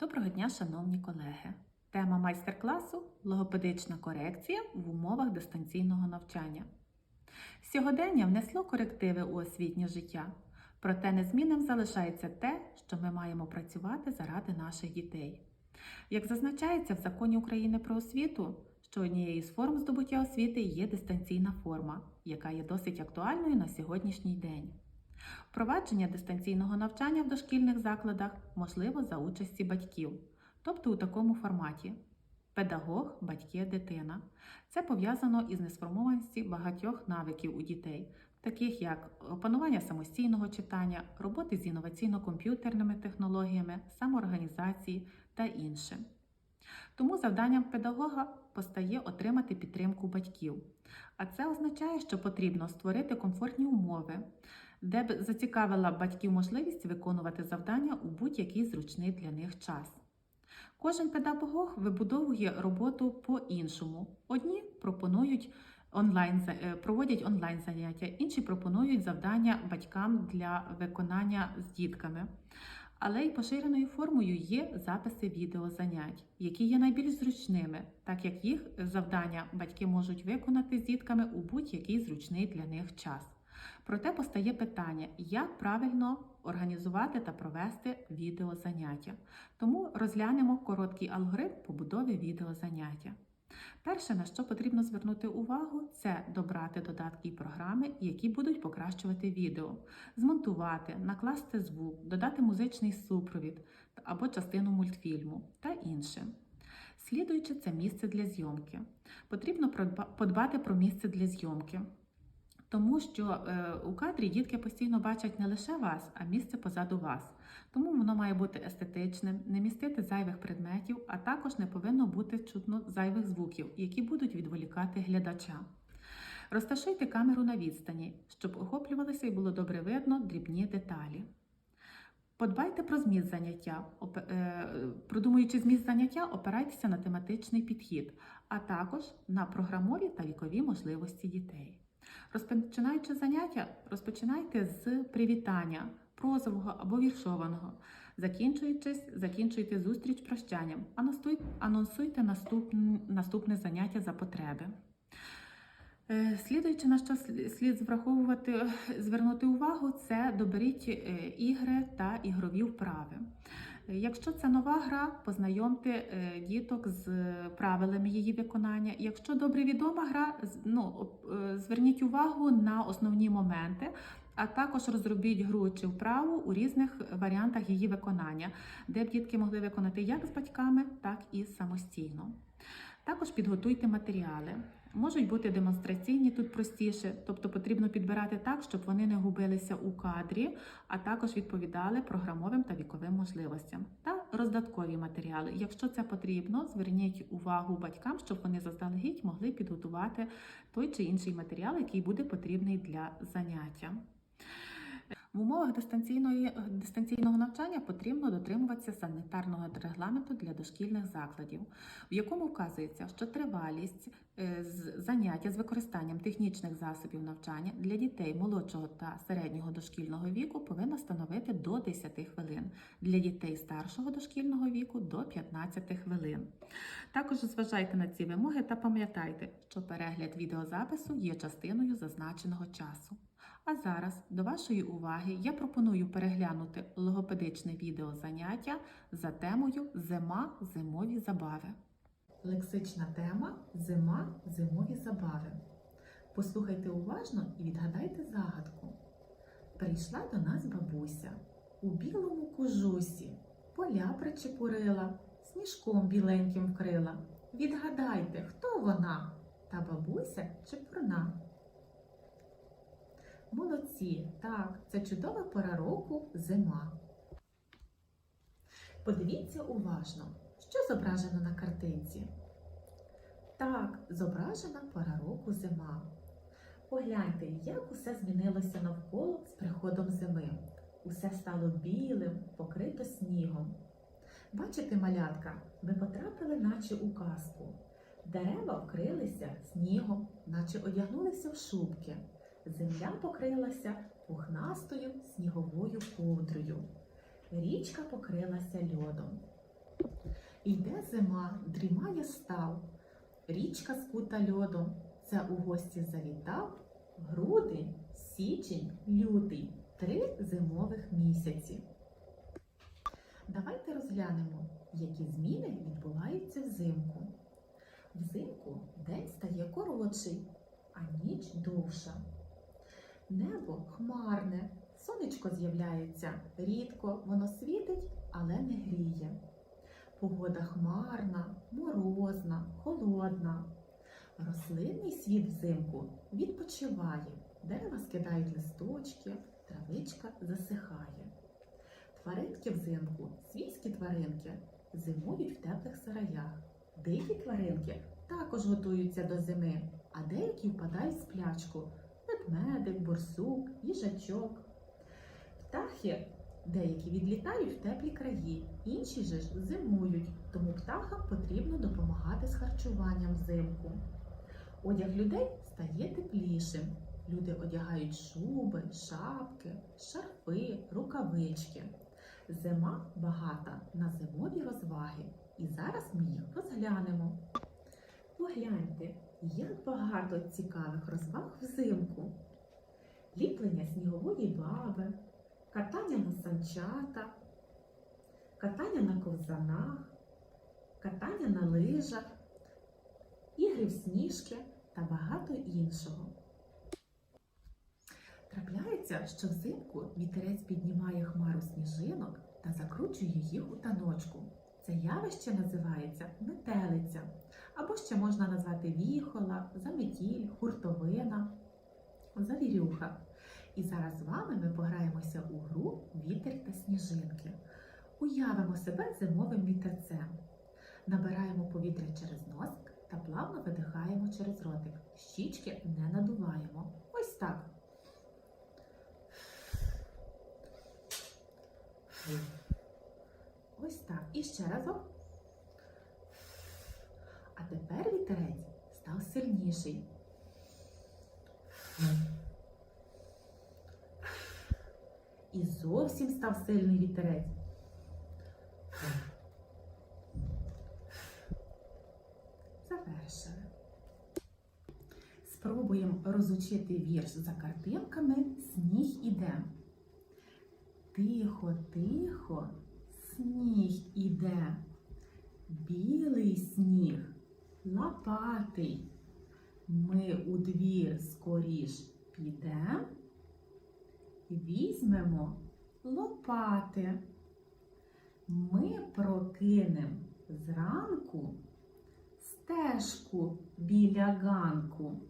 Доброго дня, шановні колеги! Тема майстер-класу логопедична корекція в умовах дистанційного навчання. Сьогодення внесло корективи у освітнє життя, проте незмінним залишається те, що ми маємо працювати заради наших дітей. Як зазначається в законі України про освіту, що однією з форм здобуття освіти є дистанційна форма, яка є досить актуальною на сьогоднішній день. Впровадження дистанційного навчання в дошкільних закладах можливо за участі батьків, тобто у такому форматі: педагог, батьки, дитина. Це пов'язано із несформованістю багатьох навиків у дітей, таких як опанування самостійного читання, роботи з інноваційно-комп'ютерними технологіями, самоорганізації та інше. Тому завданням педагога постає отримати підтримку батьків. А це означає, що потрібно створити комфортні умови, де б зацікавила батьків можливість виконувати завдання у будь-який зручний для них час. Кожен педагог вибудовує роботу по-іншому. Одні пропонують онлайн, е, проводять онлайн заняття, інші пропонують завдання батькам для виконання з дітками. Але й поширеною формою є записи відеозанять, які є найбільш зручними, так як їх завдання батьки можуть виконати з дітками у будь-який зручний для них час. Проте постає питання, як правильно організувати та провести відеозаняття. Тому розглянемо короткий алгоритм побудови відеозаняття. Перше, на що потрібно звернути увагу, це добрати додатки і програми, які будуть покращувати відео, змонтувати, накласти звук, додати музичний супровід або частину мультфільму та інше. Слідуючи, це місце для зйомки. Потрібно подбати про місце для зйомки. Тому що е, у кадрі дітки постійно бачать не лише вас, а місце позаду вас. Тому воно має бути естетичним, не містити зайвих предметів, а також не повинно бути чутно зайвих звуків, які будуть відволікати глядача. Розташуйте камеру на відстані, щоб охоплювалися і було добре видно дрібні деталі. Подбайте про зміст заняття. Е, Продумуючи зміст заняття, опирайтеся на тематичний підхід, а також на програмові та вікові можливості дітей. Розпочинаючи заняття, розпочинайте з привітання, прозового або віршованого. Закінчуючись, закінчуйте зустріч прощанням, анонсуй- анонсуйте наступне, заняття за потреби. Е, Слідуючи на що слід враховувати, звернути увагу, це доберіть е, ігри та ігрові вправи. Е, Якщо це нова гра, познайомте е, діток з правилами її виконання. Якщо добре відома гра, ну, е, зверніть увагу на основні моменти, а також розробіть гру чи вправу у різних варіантах її виконання, де б дітки могли виконати як з батьками, так і самостійно. Також підготуйте матеріали. Можуть бути демонстраційні тут простіше, тобто потрібно підбирати так, щоб вони не губилися у кадрі, а також відповідали програмовим та віковим можливостям. Та роздаткові матеріали. Якщо це потрібно, зверніть увагу батькам, щоб вони заздалегідь могли підготувати той чи інший матеріал, який буде потрібний для заняття. В умовах дистанційної, дистанційного навчання потрібно дотримуватися санітарного регламенту для дошкільних закладів, в якому вказується, що тривалість е, заняття з використанням технічних засобів навчання для дітей молодшого та середнього дошкільного віку повинна становити до 10 хвилин, для дітей старшого дошкільного віку до 15 хвилин. Також зважайте на ці вимоги та пам'ятайте, що перегляд відеозапису є частиною зазначеного часу. А зараз до вашої уваги я пропоную переглянути логопедичне відеозаняття за темою Зима зимові забави. Лексична тема Зима зимові забави. Послухайте уважно і відгадайте загадку. Прийшла до нас бабуся у білому кожусі, поля причепурила, сніжком біленьким вкрила. Відгадайте, хто вона? Та бабуся чепурна. Молодці, так, це чудова пора року зима. Подивіться уважно, що зображено на картинці. Так, зображена пора року зима. Погляньте, як усе змінилося навколо з приходом зими. Усе стало білим, покрито снігом. Бачите, малятка, ви потрапили, наче у казку. Дерева вкрилися снігом, наче одягнулися в шубки. Земля покрилася пухнастою сніговою ковдрою. Річка покрилася льодом. Йде зима, дрімає став, річка скута льодом, це у гості завітав. Грудень, січень, лютий три зимових місяці. Давайте розглянемо, які зміни відбуваються взимку. Взимку день стає коротший, а ніч довша. Небо хмарне, сонечко з'являється рідко, воно світить, але не гріє. Погода хмарна, морозна, холодна. Рослинний світ взимку відпочиває, дерева скидають листочки, травичка засихає. Тваринки взимку, свійські тваринки, зимують в теплих сараях. Дикі тваринки також готуються до зими, а деякі впадають в сплячку ведмедик, борсук, їжачок. Птахи деякі відлітають в теплі краї, інші же ж зимують, тому птахам потрібно допомагати з харчуванням взимку. Одяг людей стає теплішим. Люди одягають шуби, шапки, шарфи, рукавички. Зима багата на зимові розваги, і зараз ми їх розглянемо. Погляньте, як багато цікавих розваг взимку. Ліплення снігової баби, катання на санчата, катання на ковзанах, катання на лижах, ігри в сніжки та багато іншого. Трапляється, що взимку вітерець піднімає хмару сніжинок та закручує їх у таночку. Це явище називається метелиця, або ще можна назвати віхола, заметіль, хуртовина, завірюха. І зараз з вами ми пограємося у гру Вітер та сніжинки. Уявимо себе зимовим вітерцем. Набираємо повітря через носик та плавно видихаємо через ротик. Щічки не надуваємо. Ось так. Ось так. І ще разок. А тепер вітерець став сильніший. І зовсім став сильний вітерець. Завершили. Спробуємо розучити вірш за картинками Сніг іде. Тихо, тихо, сніг іде. Білий сніг, лопатий. Ми у двір скоріш підем, візьмемо лопати. Ми прокинем зранку стежку біля ганку.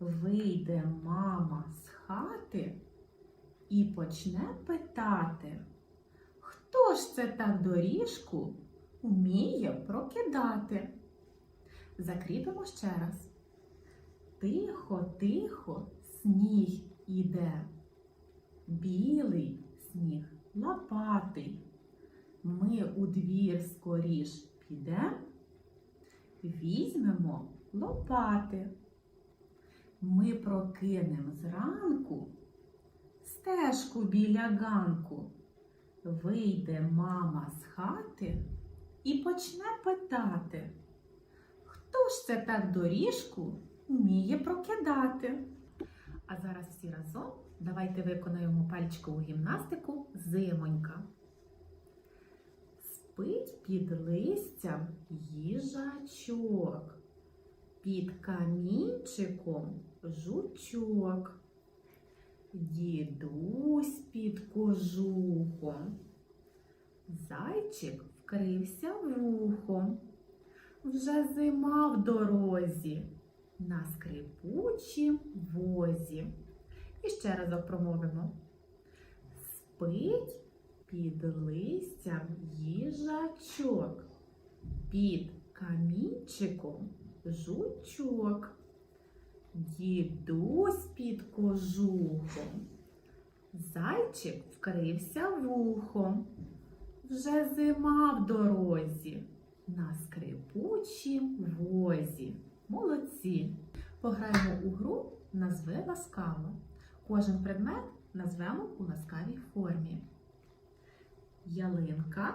Вийде мама з хати і почне питати, хто ж це так доріжку вміє прокидати? Закріпимо ще раз. Тихо, тихо, сніг іде. Білий сніг лопатий. Ми у двір скоріш підем, візьмемо лопати. Ми прокинем зранку стежку біля ганку. Вийде мама з хати і почне питати, хто ж це так доріжку вміє прокидати? А зараз всі разом давайте виконаємо пальчикову гімнастику зимонька. Спить під листям їжачок, під камінчиком жучок. Дідусь під кожухом. Зайчик вкрився вухом. Вже зима в дорозі, на скрипучім возі. І ще разок промовимо. Спить під листям їжачок, під камінчиком жучок. Дідусь під кожухом. Зайчик вкрився вухом. Вже зима в дорозі, на скрипучім возі. Молодці! Пограємо у гру назви ласкаво. Кожен предмет назвемо у ласкавій формі. Ялинка,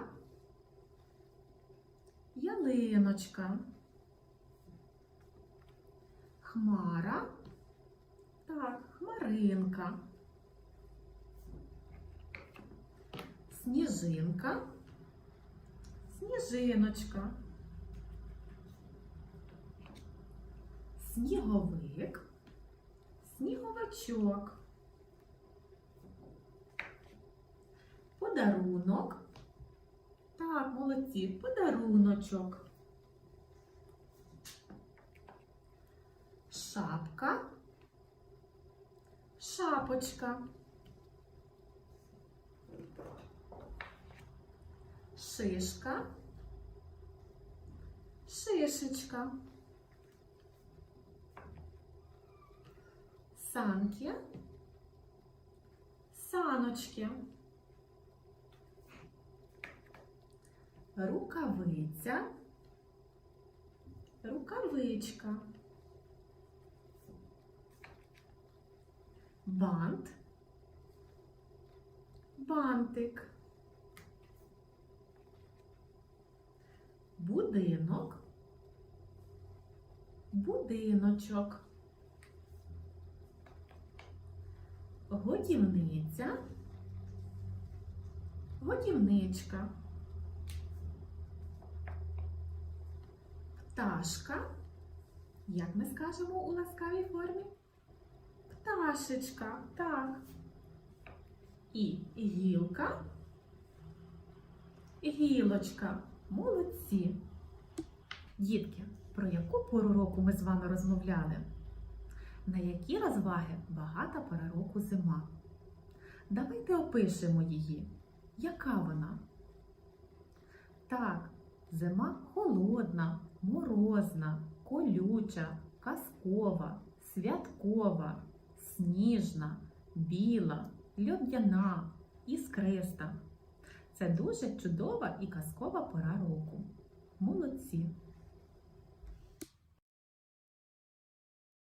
ялиночка, хмара, так, хмаринка, сніжинка, сніжиночка, сніговик, сніговичок, подарунок. Так, молодці, подаруночок. Шапка, шапочка. Шишка, шишечка. Санки, саночки. Рукавиця, рукавичка, бант, бантик, будинок, будиночок, годівниця, годівничка. Пташка. Як ми скажемо у ласкавій формі? Пташечка, так. І гілка, гілочка. Молодці. Дітки, про яку пору року ми з вами розмовляли? На які розваги багата пора року зима? Давайте опишемо її. Яка вона? Так, Зима холодна, морозна, колюча, казкова, святкова, сніжна, біла, льодяна, іскриста. Це дуже чудова і казкова пора року. Молодці!